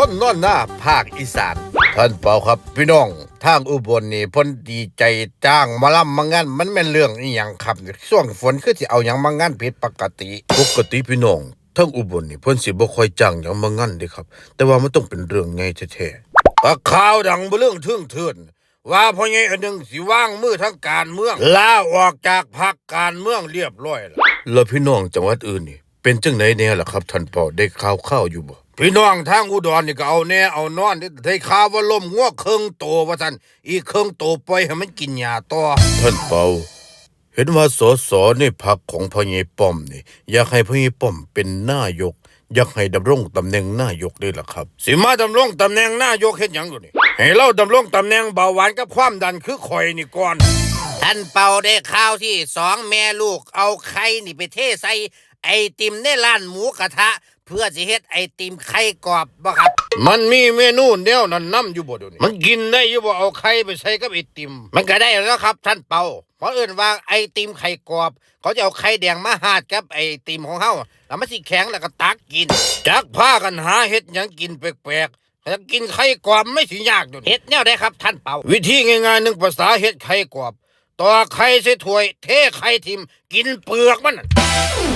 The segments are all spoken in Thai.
คนนอนหน้าภาคอีสาน ท่านเปาครับพี่น้องทางอุบลนี่พ่นดีใจจ้างมาล่ำมางานมันแม่นเรื่องอีหยังครับช่วงฝนคือสิเอาหยังมางานผิดปกติปกติพี่น้องทางอุบลนี่เพิ่นสิบ่ค่อยจ้างหยังมางานเด้ครับ แต่ว่ามันต้องเป็นเรื่องใหญ่แท้ๆข่าวดังบ่เรื่องทึ่งเทือนว่าพ่อใหญ่อันหนึงสิว่างมือทั้งการเมืองลาออกจากพรรคการเมืองเรียบร้อยแล้วแล้วพี่น้องจังหวัดอื่นนี่เป็นจังไหนแน่ล่ะครับท่านพ่อได้ข่าวข่าวอยู่บ่ พี่น้องทางอุดรนี่ก็เอาแน่เอานอนได้ข่าวว่าลมงัวเครื่องโตว่าซั่นอีกเครื่องโตปล่อยให้มันกินหญ้าต่อท่านเปาเห็นว่าสสในพักของพ่อใหญ่ป้อมนี่ อยากให้พ่อใหญ่ป้อมเป็นนายก อยากให้ดำรงตำแหน่งนายกได้ล่ะครับสิมาดำรงตำแหน่งนายกเฮ็ดหยังอยู่นี่ให้เราดำรงตำแหน่งเบาหวานกับความดันคือข่อยนี่ก่อนท่านเป่าได้ข่าวที่สองแม่ลูกเอาไข่นี่ไปเทใส่ ไอติมในร้านหมูกระทะ เพื่อสิเฮ็ดไอติมไข่กรอบบ่ครับ มันมีเมนูแนวนั้นนํอยู่บ่เดี๋ยวนี้มันกินได้อยู่บ่เอาไข่ไปใส่กับไอติม มันก็ได้แล้วครับ ท่านเป่าเพราะเอื่นว่าไอติมไข่กรอบ เขาจะเอาไข่แดงมาหาดกับไอติมของเฮาแล้วมันสิแข็งแล้วก็ตักกินจักพากันหาเฮ็ดหยังกินแปลกๆถ้ากินไข่กรอบไม่สิยากเดี๋ยวนี้เฮ็ดแนวได้ครับท่านเป่าวิธีง่ายๆหนึ่งภาษาเฮ็ดไข่กรอบ ต่อไข่ใส่ถ้วย เทไข่ทิมกินเปลือกมันน่ะ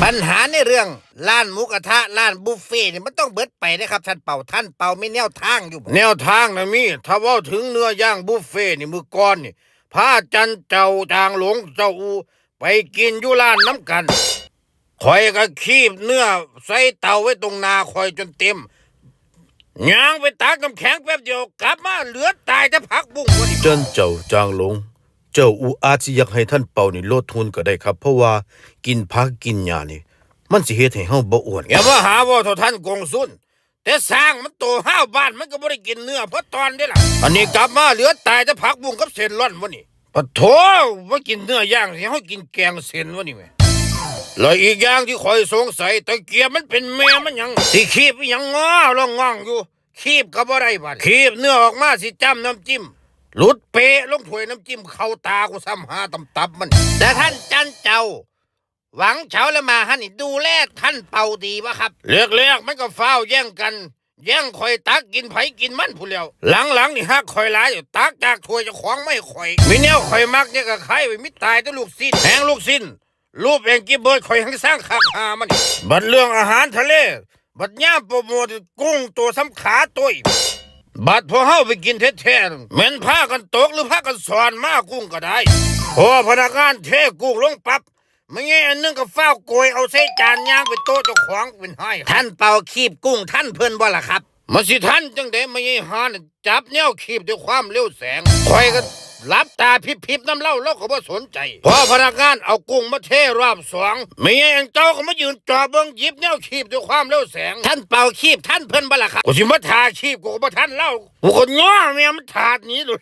ปัญหาในเรื่องร้านหมูกระทะร้านบุฟเฟ่ต์นี่มันต้องเบิดไปนะครับท่านเป่าท่านเป่าไม่แนวทางอยู่บ่แนวทางนะมีถ้าเว่าถึงเนื้อย่างบุฟเฟ่นี่มือก่อนนี่พาจันเจ้าจางหลงเจ้าอู ไปกินอยู่ร้านน้ำกันคอยก็คีบเนื้อใส่เตาไว้ตรงหนาคอยจนเต็มย่างไปตากน้ำแข็งแป๊บเดียวกลับมาเหลือตายแต่พักบุ้งวันนี้ เจิ้นเจ้าจางหลง เจ้าอูอาจสิอยากให้ท่านเป่านี่ลดทุนก็ได้ครับ เพราะว่ากินพักกินหญ้านี่ มันสิเฮ็ดให้เฮาบ่อ้วนอย่ามาหาว่าเท่าท่านกงสุนแต่สร้างมันโตห้าวบ้านมันก็บ่ได้กินเนื้อเพราะตอนได้ล่ะ อันนี้กลับมาเหลือตายแต่ผักบุ้งกับเส้นร่อนวะนี่ปะโถว่ากินเนื้อย่างสิเฮากินแกงเส้นวะนี่แหม่แล้วอีกอย่างที่คอยสงสัยตะเกียบมันเป็นแม่มันหยังสิคีบอิหยังง้อแล้วงองอยู่คีบก็บ่ได้บัดคีบเนื้อออกมาสิจ้ำน้ำจิ้ม หลุดเปะลงถ้วยน้ำจิ้มเข้าตากูซ้ำหาตำตับมัน แต่ท่านจันเจ้า หวังเฉาและมาฮันนี่ดูแลท่านเป่าดีวะครับเรียกๆมันก็ฟ้าวแย่งกัน แย่งข่อยตักกินไผกินมันผู้เลียวหลังๆนี่ฮักข่อยหลายอยู่ตักจากถ้วยจะของไม่ข่อยมีแนวข่อยมักเนี่ยก็ไข่ไว้มิตายแต่ลูกสิ้นแหงลูกสิ้นรูปเองกิบเบิร์ดข่อยหังสร้างคักหามัน บัดเรื่องอาหารทะเล บัดย่าโปรโมทกุ้งตัวสำขาตัว บัดพอเฮาไปกินแท้ๆแม่นผ้ากันตกหรือผ้ากันสอนมากุ้งก็ได้ พอพนักงานเทกุ้งลงปับไม่งี้อันนึงก็เฝ้าโกยเอาใส่จานย่างไปโต๊ะเจ้าของเป็นห้ยท่านเป่าคีบกุ้งท่านเพิ่นบ่ล่ะครับมาสิท่านจังไดไม่งี้หานจับแนวขีบด้วยความเร็วแสงคอยก็ รับตาพิบพิบน้ำเล่าแล้วก็บ่สนใจ พอพนักงานเอากุ้งมาเทรอบสองเมียเอันเจ้าก็มายืนจ่อเบิ้งหยิบแนวขีบด้วยความเร็วแสง ท่านเป่าขีบท่านเพิ่นบละครับกูสิมาทาขีบกูก็บ่ทันเล่ากูก็ง้อเมียมันถาดหนี้เลย